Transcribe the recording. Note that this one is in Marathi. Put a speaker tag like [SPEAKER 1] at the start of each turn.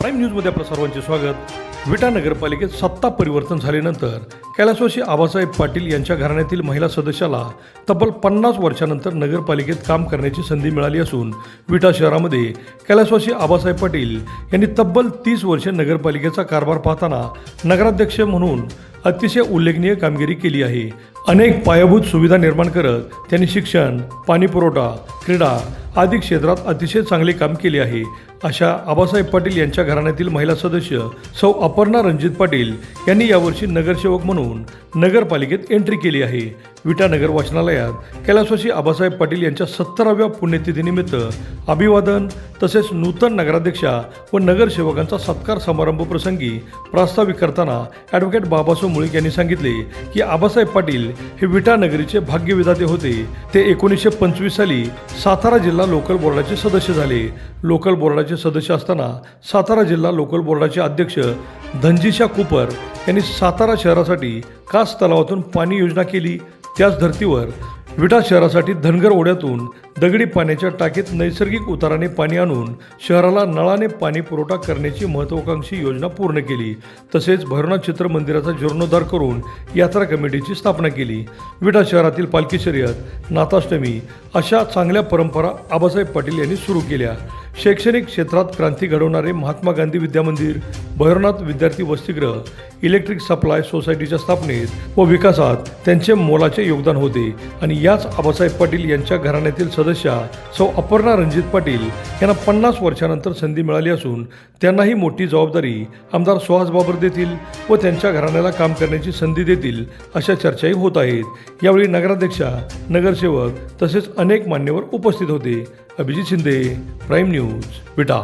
[SPEAKER 1] प्राईम न्यूजमध्ये आपलं सर्वांचे स्वागत. विटा नगरपालिकेत सत्ता परिवर्तन झाल्यानंतर कैलासवासी आबासाहेब पाटील यांच्या घराण्यातील महिला सदस्याला तब्बल पन्नास वर्षानंतर नगरपालिकेत काम करण्याची संधी मिळाली असून विटा शहरामध्ये कैलासवासी आबासाहेब पाटील यांनी तब्बल तीस वर्षे नगरपालिकेचा कारभार पाहताना नगराध्यक्ष म्हणून अतिशय उल्लेखनीय कामगिरी केली आहे. अनेक पायाभूत सुविधा निर्माण करत त्यांनी शिक्षण पाणीपुरवठा क्रीडा आदी क्षेत्रात अतिशय चांगले काम केले आहे. अशा आबासाहेब पाटील यांच्या घराण्यातील महिला सदस्य सौ अपर्णा रणजित पाटील यांनी यावर्षी नगरसेवक म्हणून नगरपालिकेत एंट्री केली आहे. विटा नगर वाचनालयात कैलासवासी आबासाहेब पाटील यांच्या सत्तराव्या पुण्यतिथीनिमित्त अभिवादन तसेच नूतन नगराध्यक्षा व नगरसेवकांचा सत्कार समारंभ प्रसंगी प्रास्ताविक करताना ॲडव्होकेट बाबासाहेब मुळीक यांनी सांगितले की आबासाहेब पाटील हे विटा नगरीचे भाग्यविधाते होते. ते एकोणीसशे पंचवीस साली सातारा जिल्हा लोकल बोर्डाचे सदस्य झाले. लोकल बोर्डाचे सदस्य असताना सातारा जिल्हा लोकल बोर्डाचे अध्यक्ष धनजीशा कुपर यांनी सातारा शहरासाठी कास तलावातून पाणी योजना केली. त्याच धर्तीवर विटा शहरासाठी धनगर ओढ्यातून दगडी पाण्याच्या टाकीत नैसर्गिक उताराने पाणी आणून शहराला नळाने पाणी पुरवठा करण्याची महत्त्वाकांक्षी योजना पूर्ण केली. तसेच भैरवनाथ चित्र मंदिराचा जीर्णोद्धार करून यात्रा कमिटीची स्थापना केली. विटा शहरातील पालखी शर्यत नाथाष्टमी अशा चांगल्या परंपरा आबासाहेब पाटील यांनी सुरू केल्या. शैक्षणिक क्षेत्रात क्रांती घडवणारे महात्मा गांधी विद्यामंदिर भैरवनाथ विद्यार्थी वसतिगृह इलेक्ट्रिक सप्लाय सोसायटीच्या स्थापनेत व विकासात त्यांचे मोलाचे योगदान होते. आणि याच आबासाहेब पाटील यांच्या घराण्यातील सदस्या सौ अपर्णा रणजित पाटील यांना पन्नास वर्षानंतर संधी मिळाली असून त्यांनाही मोठी जबाबदारी आमदार सुहास बाबर देतील व त्यांच्या घराण्याला काम करण्याची संधी देतील अशा चर्चाही होत आहेत. यावेळी नगराध्यक्षा नगरसेवक तसेच अनेक मान्यवर उपस्थित होते. Abhijit Shinde Prime News Vita